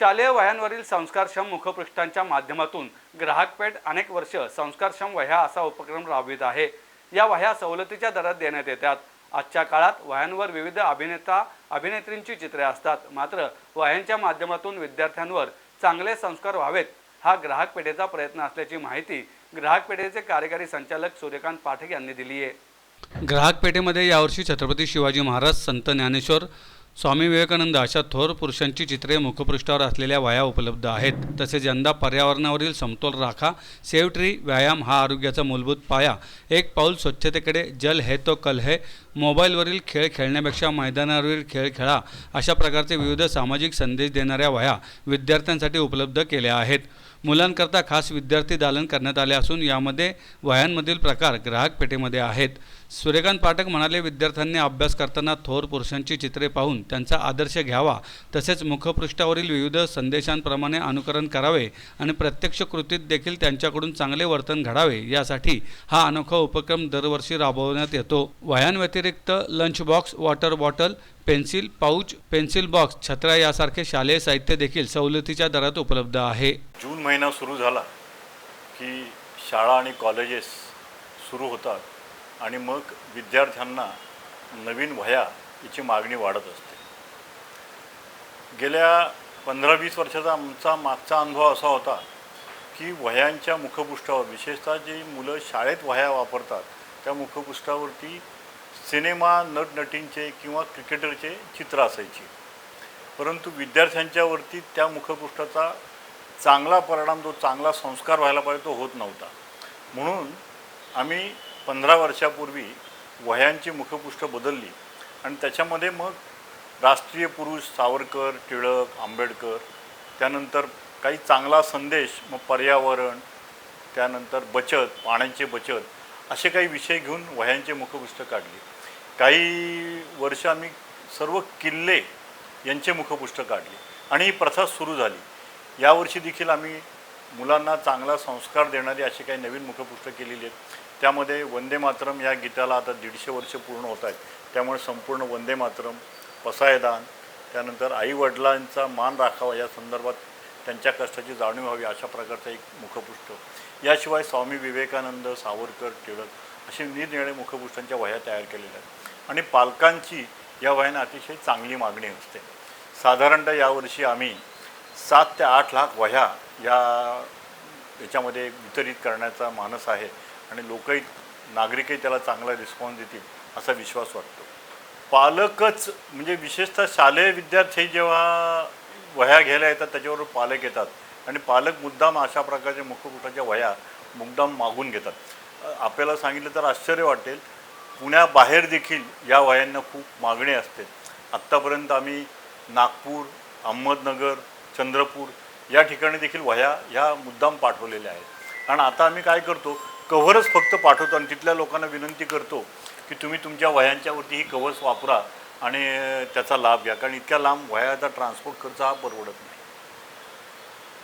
शालेय वह्यांवरील संस्कारक्षम मुखपृष्ठांच्या माध्यमातून ग्राहकपेठ अनेक वर्ष संस्कारक्षम वह्या असा उपक्रम राबवित आहे. या वह्या सवलतीच्या दरात देण्यात येतात. आजच्या काळात वह्यांवर विविध अभिनेता अभिनेत्रींची चित्रे असतात. मात्र वह्यांच्या माध्यमातून विद्यार्थ्यांवर चांगले संस्कार व्हावेत हा ग्राहक पेठेचा प्रयत्न असल्याची माहिती ग्राहक पेठेचे कार्यकारी संचालक सूर्यकांत पाठक यांनी दिली आहे ग्राहक पेठेमध्ये यावर्षी छत्रपती शिवाजी महाराज संत ज्ञानेश्वर स्वामी विवेकानंद अशा थोर पुरुषांची चित्रे मुखपृष्ठावर असलेल्या वाया उपलब्ध आहेत. तसेच यंदा पर्यावरणावरील समतोल राखा सेव ट्री व्यायाम हा आरोग्याचा मूलभूत पाया. एक पाऊल स्वच्छतेकडे जल है तो कल है. मोबाईलवरील खेळ खेळण्यापेक्षा मैदानावरील खेळ खेळा अशा प्रकारचे विविध सामाजिक संदेश देणाऱ्या वह्या विद्यार्थ्यांसाठी उपलब्ध केल्या आहेत. मुलांकरता खास विद्यार्थी दालन करण्यात आले असून यामध्ये वह्यांमधील प्रकार ग्राहक पेठेमध्ये आहेत. सूर्यकांत पाठक म्हणाले विद्यार्थ्यांनी अभ्यास करताना थोर पुरुषांची चित्रे पाहून त्यांचा आदर्श घ्यावा. तसेच मुखपृष्ठावरील विविध संदेशांप्रमाणे अनुकरण करावे आणि प्रत्यक्ष कृतीत देखील त्यांच्याकडून चांगले वर्तन घडावे. यासाठी हा अनोखा उपक्रम दरवर्षी राबवण्यात येतो. वह्यांव्यतिरिक्त lunch box water bottle pencil pouch pencil box छत्र्या यासारखे शालेय साहित्य देखील सवलतीच्या दरात उपलब्ध आहे. जून महिना सुरू झाला की शाळा आणि कॉलेजेस सुरू होतात आणि मग विद्यार्थ्यांना नवीन वह्या याची मागणी वाढत असते. गेल्या पंधरा वीस वर्षाचा आमचा मागचा अनुभव असा होता की वह्यांच्या मुखपृष्ठावर विशेषतः जी मुलं शाळेत वह्या वापरतात त्या मुखपृष्ठावरती सिनेमा नटनटींचे किंवा क्रिकेटरचे चित्र असायची. परंतु विद्यार्थ्यांच्यावरती त्या मुखपृष्ठाचा चांगला परिणाम जो चांगला संस्कार व्हायला पाहिजे तो होत नव्हता. म्हणून आम्ही पंधरा वर्षापूर्वी वह्यांची मुखपृष्ठ बदलली आणि त्याच्यामध्ये मग राष्ट्रीय पुरुष सावरकर टिळक आंबेडकर त्यानंतर काही चांगला संदेश मग पर्यावरण त्यानंतर बचत पाण्याची बचत असे काही विषय घेऊन वह्यांचे मुखपृष्ठ काढली. काही वर्ष आम्ही सर्व किल्ले यांचे मुखपृष्ठ काढले आणि ही प्रथा सुरू झाली. यावर्षी देखील आम्ही मुलांना चांगला संस्कार देणारी अशी काही नवीन मुखपृष्ठ केलेली आहेत. त्यामध्ये वंदे मातरम या गीताला आता दीडशे वर्ष पूर्ण होत आहेत. त्यामुळे संपूर्ण वंदे मातरम पसायदान त्यानंतर आईवडिलांचा मान राखावा या संदर्भात त्यांच्या कष्टाची जाणीव व्हावी अशा प्रकारचं एक मुखपृष्ठ याशिवाय स्वामी विवेकानंद सावरकर टिळक असे निरनिळे मुखपृष्ठांच्या वह्या तयार केलेल्या आहेत. आणि पालकांची या वह्यांना अतिशय चांगली मागणी असते. साधारणतः यावर्षी आम्ही सात ते आठ लाख वह्या या याच्यामध्ये वितरित करण्याचा मानस आहे आणि लोकही नागरिकही त्याला चांगला रिस्पॉन्स देतील असा विश्वास वाटतो. पालकच म्हणजे विशेषतः शालेय विद्यार्थी जेव्हा वह्या घ्यायला येतात त्याच्यावर पालक येतात. आणि पालक मुद्दाम अशा प्रकारच्या मुखपुटाच्या वह्या मुद्दाम मागून घेतात. आपल्याला सांगितलं तर आश्चर्य वाटेल. पुण्याबाहेर देखील या वह्यांना खूप मागणी असते. आत्तापर्यंत आम्ही नागपूर अहमदनगर चंद्रपूर या ठिकाणी देखील वह्या ह्या मुद्दाम पाठवलेल्या आहेत. कारण आता आम्ही काय करतो कव्हरच फक्त पाठवतो आणि तिथल्या लोकांना विनंती करतो की तुम्ही तुमच्या वह्यांच्यावरती ही कव्हर्स वापरा आणि त्याचा लाभ घ्या. कारण इतक्या लांब वह्याचा ट्रान्सपोर्ट खर्च हा परवडत नाही.